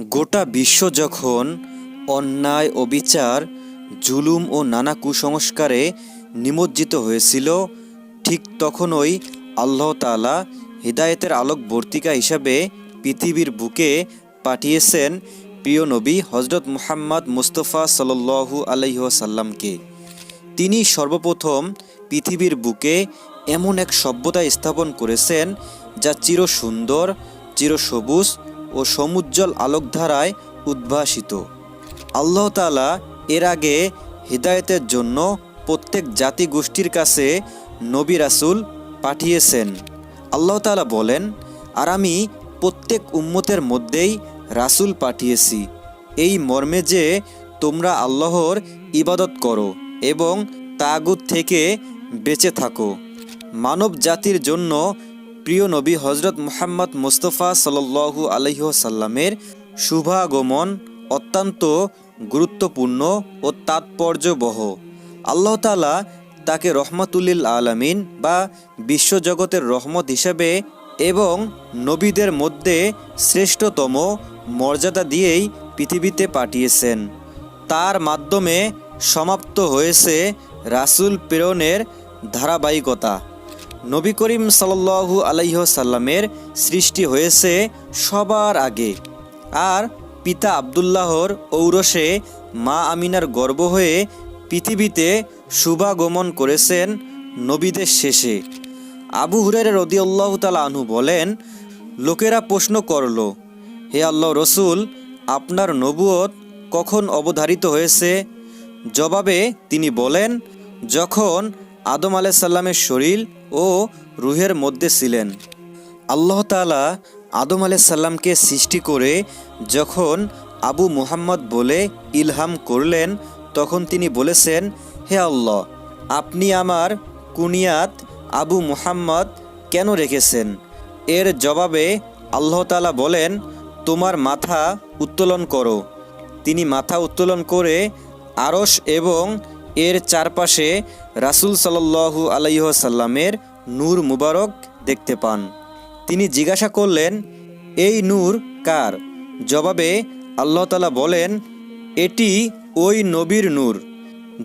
গোটা বিশ্ব যখন অন্যায় অবিচার জুলুম ও নানা কুসংস্কারে নিমজ্জিত হয়েছিল, ঠিক তখনই আল্লাহ তাআলা হৃদায়তের আলোকবর্তিকা হিসাবে পৃথিবীর বুকে পাঠিয়েছেন প্রিয় নবী হজরত মুহাম্মদ মুস্তফা সাল্লু আলহ্লামকে তিনি সর্বপ্রথম পৃথিবীর বুকে এমন এক সভ্যতা স্থাপন করেছেন যা চির সুন্দর চির সবুজ ও সমুজ্জ্বল আলোকধারায় উদ্ভাসিত। আল্লাহ তাআলা এর আগে হৃদায়তের জন্য প্রত্যেক জাতি গোষ্ঠীর কাছে নবী রাসূল পাঠিয়েছেন। আল্লাহ তাআলা বলেন, আর আমি প্রত্যেক উম্মতের মধ্যেই রাসূল পাঠিয়েছি। এই মর্মে যে তোমরা আল্লাহর ইবাদত করো এবং তাগুত থেকে বেঁচে থাকো। মানব জাতির জন্য প্রিয় নবী হজরত মুহাম্মদ মুস্তফা সাল্লু আলহ্লামের শুভাগমন অত্যন্ত গুরুত্বপূর্ণ ও তাৎপর্যবহ। আল্লাহ তালা তাকে রহমতুল্লিল আলামিন বা বিশ্বজগতের রহমত হিসেবে এবং নবীদের মধ্যে শ্রেষ্ঠতম মর্যাদা দিয়েই পৃথিবীতে পাঠিয়েছেন। তার মাধ্যমে সমাপ্ত হয়েছে রাসূল প্রেরণের ধারাবাহিকতা। নবী করিম সাল্লু আলাইসাল্লামের সৃষ্টি হয়েছে সবার আগে। আর পিতা আবদুল্লাহর ঔরসে মা আমিনার গর্ব হয়ে পৃথিবীতে শুভাগমন করেছেন নবীদের শেষে। আবু হুরের রদিউল্লাহ তালা আনহু বলেন, লোকেরা প্রশ্ন করল, হে আল্লাহ রসুল, আপনার নবুয়ত কখন অবধারিত হয়েছে? জবাবে তিনি বলেন, যখন আদম আলাইসাল্লামের শরীর ও রুহের মধ্যে ছিলেন। আল্লাহ তালা আদম আলাইসাল্লামকে সৃষ্টি করে যখন আবু মুহাম্মদ বলে ইলহাম করলেন, তখন তিনি বলেছেন, হে আল্লাহ, আপনি আমার কুনিয়াত আবু মুহাম্মদ কেন রেখেছেন? এর জবাবে আল্লাহ তালা বলেন, তোমার মাথা উত্তোলন করো। তিনি মাথা উত্তোলন করে আরস এবং এর চারপাশে রাসুল সাল্লু আলাইসাল্লামের নূর মুবারক দেখতে পান। তিনি জিজ্ঞাসা করলেন, এই নূর কার? জবাবে আল্লাহ তালা বলেন, এটি ওই নবীর নূর,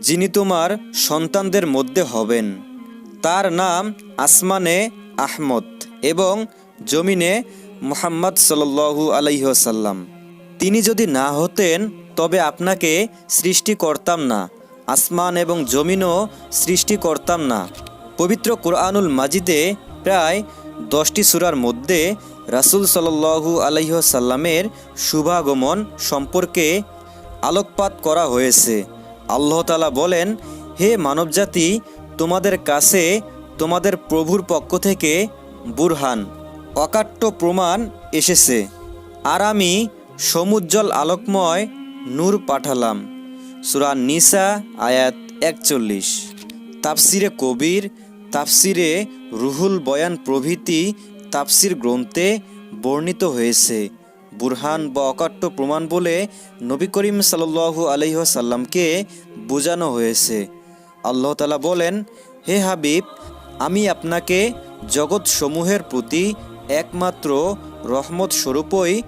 যিনি তোমার সন্তানদের মধ্যে হবেন। তার নাম আসমানে আহমদ এবং জমিনে মোহাম্মদ সাল্লু আলাইসাল্লাম তিনি যদি না হতেন, তবে আপনাকে সৃষ্টি করতাম না। আসমান এবং জমিনও সৃষ্টি করতাম না। পবিত্র কোরআনুল মাজিদে প্রায় দশটি সুরার মধ্যে রাসুল সাল্লু আলহ্লামের শুভাগমন সম্পর্কে আলোকপাত করা হয়েছে। আল্লাহ তালা বলেন, হে মানবজাতি, তোমাদের কাছে তোমাদের প্রভুর পক্ষ থেকে বুরহান, অকাট্য প্রমাণ এসেছে। আর আমি সমুজ্জ্বল আলোকময় নূর পাঠালাম। সুরা নিসা, আয়াত একচল্লিশ। তাফসিরে কবির, তাফসিরে রুহুল বয়ান প্রভৃতি তাফসির গ্রন্থে বর্ণিত হয়েছে। বুরহান বা অকাট্য প্রমাণ বলে নবী করিম সাল্লু আলহ্লামকে বোঝানো হয়েছে। আল্লাহ তালা বলেন, হে হাবিব, আমি আপনাকে জগৎসমূহের প্রতি একমাত্র রহমত স্বরূপই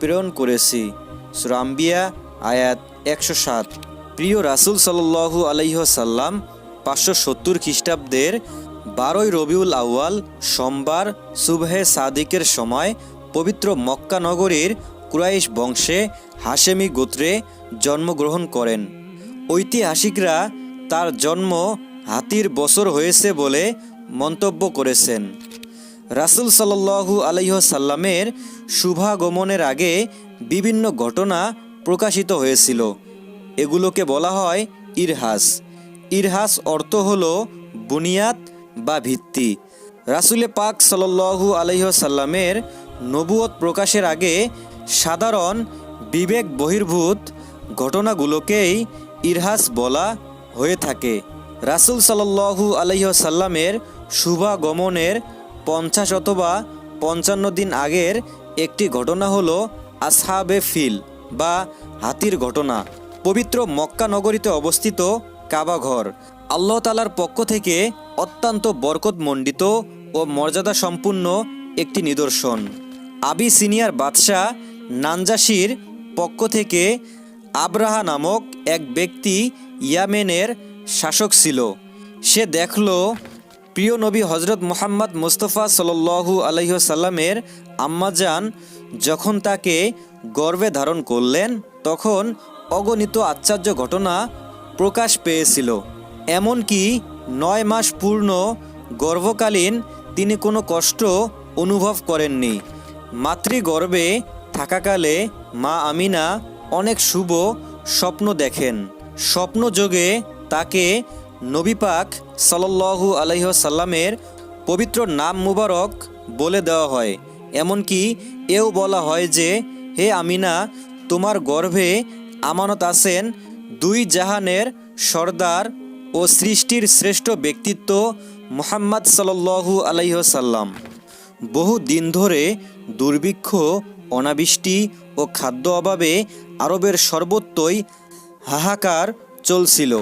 প্রেরণ করেছি। সুরাম্বিয়া আয়াত একশো সাত। প্রিয় রাসুল সাল্লু আলহ্লাম পাঁচশো সত্তর খ্রিস্টাব্দের বারোই রবিউল আউয়াল সোমবার সুবহে সাদিকের সময় পবিত্র মক্কা নগরীর কুরাইশ বংশে হাশেমি গোত্রে জন্মগ্রহণ করেন। ঐতিহাসিকরা তার জন্ম হাতির বছর হয়েছে বলে মন্তব্য করেছেন। রাসুল সাল্লু আলহ্লামের শুভাগমনের আগে বিভিন্ন ঘটনা প্রকাশিত হয়েছিল। এগুলোকে বলা হয় ইরহাস। ইরহাস অর্থ হল বুনিয়াদ বা ভিত্তি। রাসুলে পাক সাল্লু আলহ্লামের নবুয়ত প্রকাশের আগে সাধারণ বিবেক বহির্ভূত ঘটনাগুলোকেই ইরহাস বলা হয়ে থাকে। রাসুল সাল্লু আলহ্লামের শুভাগমনের পঞ্চাশ অথবা পঞ্চান্ন দিন আগের একটি ঘটনা হলো আসহাবে ফিল বা হাতির ঘটনা। পবিত্র মক্কা নগরীতে অবস্থিত কাবাঘর আল্লাহ তালার পক্ষ থেকে অত্যন্ত বরকতমণ্ডিত ও মর্যাদা সম্পূর্ণ একটি নিদর্শন। আবি সিনিয়র বাদশাহ নানজাসির পক্ষ থেকে আব্রাহা নামক এক ব্যক্তি ইয়ামেনের শাসক ছিল। সে দেখল, প্রিয় নবী হজরত মোহাম্মদ মুস্তফা সাল্লু আলহ্লামের আম্মাজান যখন তাকে গর্বে ধারণ করলেন, তখন অগণিত আশ্চর্য ঘটনা প্রকাশ পেয়েছিল। এমনকি নয় মাস পূর্ণ গর্ভকালীন তিনি কোনো কষ্ট অনুভব করেননি। মাতৃগর্ভে থাকাকালে মা আমিনা অনেক শুভ স্বপ্ন দেখেন। স্বপ্নযোগে তাকে নবীপাক সাল্লু আলহ্লামের পবিত্র নাম মুবারক বলে দেওয়া হয়। এমনকি এও বলা হয় যে, হে আমিনা, তোমার গর্ভে আমানত আছেন দুই জাহানের সর্দার ও সৃষ্টির শ্রেষ্ঠ ব্যক্তিত্ব মোহাম্মদ সাল্লু আলাইসাল্লাম বহু দিন ধরে দুর্ভিক্ষ, অনাবৃষ্টি ও খাদ্য অভাবে আরবের সর্বত্রই হাহাকার চলছিল।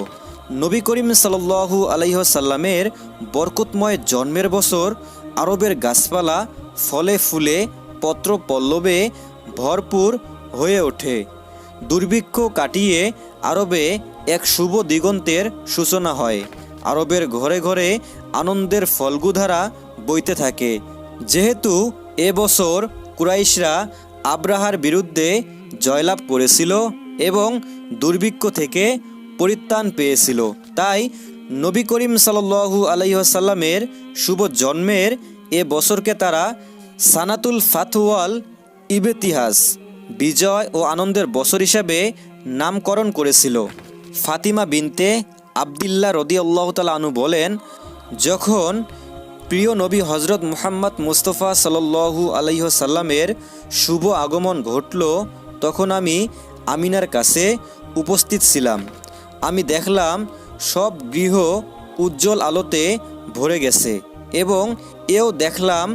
নবী করিম সাল্লু আলাইসাল্লামের বরকতময় জন্মের বছর আরবের গাছপালা, ফলে ফুলে, পত্র পল্লবে ভরপুর হয়ে ওঠে। দুর্ভিক্ষ কাটিয়ে আরবে এক শুভ দিগন্তের সূচনা হয়। আরবের ঘরে ঘরে আনন্দের ফলগুধারা বইতে থাকে। যেহেতু এবছর কুরাইশরা আব্রাহার বিরুদ্ধে জয়লাভ করেছিল এবং দুর্ভিক্ষ থেকে পরিত্রাণ পেয়েছিল, তাই নবী করিম সাল্লু আলাইসাল্লামের শুভ জন্মের এ বছরকে তারা সানাতুল ফাতওয়াল ইবেতিহাস বিজয় ও আনন্দের বছর হিসাবে নামকরণ করেছিল। ফাতিমা বিনতে আবদুল্লাহ রদি আল্লাহ তালা আনু বলেন, যখন প্রিয় নবী হজরত মুহাম্মদ মুস্তফা সাল্লু আলাইসাল্লামের শুভ আগমন ঘটল, তখন আমি আমিনার কাছে উপস্থিত ছিলাম। আমি দেখলাম সব গৃহ উজ্জ্বল আলোতে ভরে গেছে এবং এও দেখলাম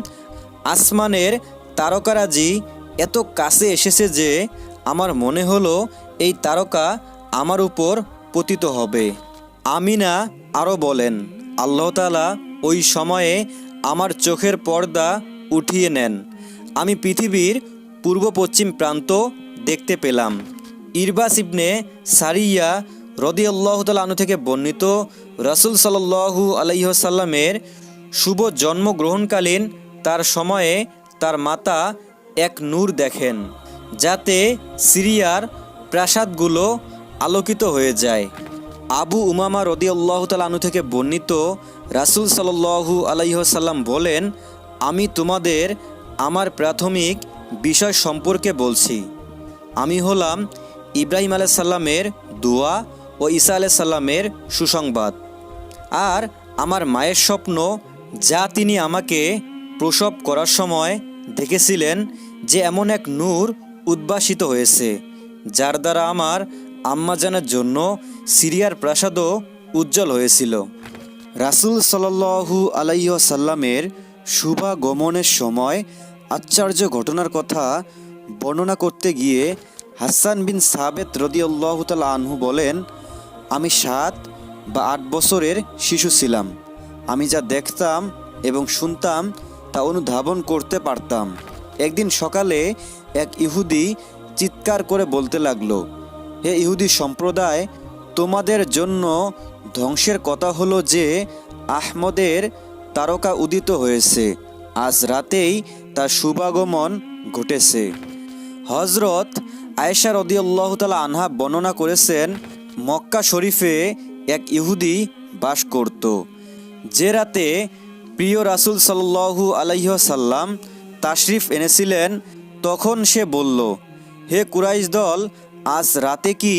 আসমানের তারকারাজি এত কাছে এসেছে যে আমার মনে হলো এই তারকা আমার উপর পতিত হবে। আমিনা আরও বলেন, আল্লাহ তালা ওই সময়ে আমার চোখের পর্দা উঠিয়ে নেন। আমি পৃথিবীর পূর্ব পশ্চিম প্রান্ত দেখতে পেলাম। ইরবাস ইবনে সারিয়া রদি আল্লাহতালু থেকে বর্ণিত রসুল সাল্লু আলাইসাল্লামের শুভ জন্মগ্রহণকালীন তার সময়ে তার মাতা এক নূর দেখেন, যাতে সিরিয়ার প্রাসাদগুলো আলোকিত হয়ে যায়। আবু উমামা রদি আল্লাহ তালু থেকে বর্ণিত রাসুল সাল্লু আলাইসাল্লাম বলেন, আমি তোমাদের আমার প্রাথমিক বিষয় সম্পর্কে বলছি। আমি হলাম ইব্রাহিম আলাইসাল্লামের দোয়া ও ঈসা আলাইসাল্লামের সুসংবাদ। আর আমার মায়ের স্বপ্ন যা তিনি আমাকে প্রসব করার সময় দেখেছিলেন যে এমন এক নূর উদ্ভাসিত হয়েছে, যার দ্বারা আমার আম্মাজানের জন্য সিরিয়ার প্রাসাদও উজ্জ্বল হয়েছিল। রাসুল সাল্লু আলাইসাল্লামের শুভাগমনের সময় আশ্চর্য ঘটনার কথা বর্ণনা করতে গিয়ে হাসান বিন সাবেত রদিউল্লাহ তাল আনহু বলেন, আমি সাত বা আট বছরের শিশু ছিলাম। আমি যা দেখতাম এবং শুনতাম তা অনুধাবন করতে পারতাম। একদিন সকালে এক ইহুদি চিৎকার করে বলতে লাগল, হে ইহুদি সম্প্রদায়, তোমাদের জন্য ধ্বংসের কথা হলো যে আহমদের তারকা উদিত হয়েছে। আজ রাতেই তার শুভাগমন ঘটেছে। হজরত আয়েশা রদিয়াল্লাহ তালা আনহা বর্ণনা করেছেন, মক্কা শরীফে এক ইহুদি বাস করত। যে রাতে প্রিয় রাসুল সাল্লু আলাইসাল্লাম তাশরিফ এনেছিলেন, তখন সে বলল, হে কুরাইশ দল, আজ রাতে কি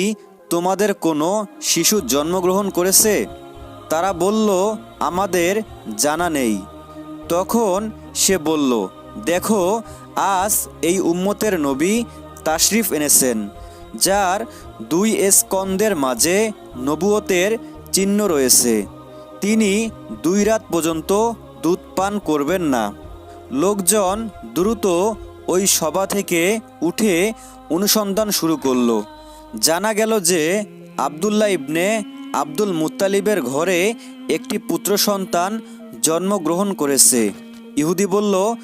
তোমাদের কোনো শিশু জন্মগ্রহণ করেছে? তারা বলল, আমাদের জানা নেই। তখন সে বলল, দেখো, আজ এই উম্মতের নবী তাশরিফ এনেছেন, যার দুই স্কন্দের মাঝে নবুয়তের চিহ্ন রয়েছে। তিনি দুই রাত পর্যন্ত দুধ পান করবেন না। লোকজন দ্রুত ওই সভা থেকে উঠে অনুসন্ধান শুরু করল। জানা গেল যে আবদুল্লাহ ইবনে আব্দুল মুত্তালিবের ঘরে একটি পুত্র সন্তান জন্মগ্রহণ করেছে। ইহুদি বলল,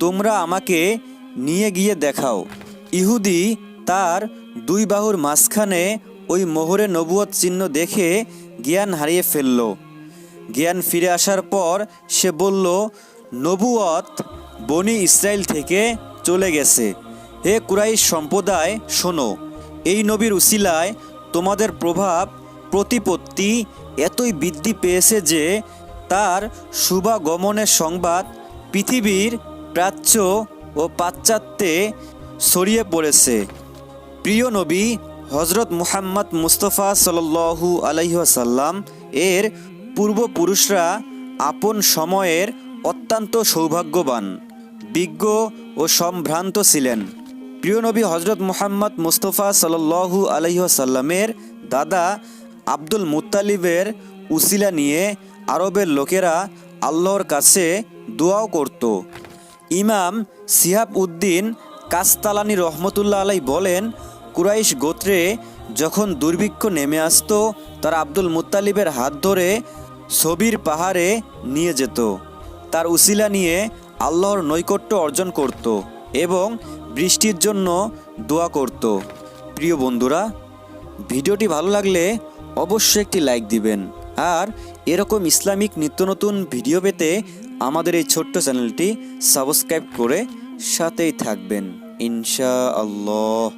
তোমরা আমাকে নিয়ে গিয়ে দেখাও। ইহুদি তার দুই বাহুর মাঝখানে ওই মোহরে নবুয়ত চিহ্ন দেখে জ্ঞান হারিয়ে ফেলল। জ্ঞান ফিরে আসার পর সে বলল নবুয়ত বনি ইসরায়েল থেকে চলে গেছে। হে কুরাইশ সম্প্রদায়, শোনো, এই নবীর উসিলায় তোমাদের প্রভাব, প্রতিপত্তি এতই বৃদ্ধি পেয়েছে যে তার শুভাগমনের সংবাদ পৃথিবীর প্রাচ্য ও পাশ্চাত্যে ছড়িয়ে পড়েছে। প্রিয় নবী হজরত মুহাম্মদ মুস্তফা সাল্লু আলহিহাসাল্লাম এর পূর্বপুরুষরা আপন সময়ের অত্যন্ত সৌভাগ্যবান বিজ্ঞ ও সম্ভ্রান্ত ছিলেন। প্রিয় নবী হজরত মুহাম্মদ মুস্তফা সাল্লু আলহিহাসাল্লামের দাদা আব্দুল মুত্তালিবের উসিলা নিয়ে আরবের লোকেরা আল্লাহর কাছে দোয়াও করত। ইমাম সিহাব উদ্দিন কাস্তালানি রহমতুল্লাহ আলাই বলেন, কুরাইশ গোত্রে যখন দুর্ভিক্ষ নেমে আসতো, তারা আব্দুল মুত্তালিবের হাত ধরে ছবির পাহাড়ে নিয়ে যেত। তার উসিলা নিয়ে আল্লাহর নৈকট্য অর্জন করত এবং বৃষ্টির জন্য দোয়া করত। প্রিয় বন্ধুরা, ভিডিওটি ভালো লাগলে অবশ্যই একটি লাইক দিবেন। আর এরকম ইসলামিক নিত্য নতুন ভিডিও পেতে আমাদের এই ছোট্ট চ্যানেলটি সাবস্ক্রাইব করে সাথেই থাকবেন। ইনশা আল্লাহ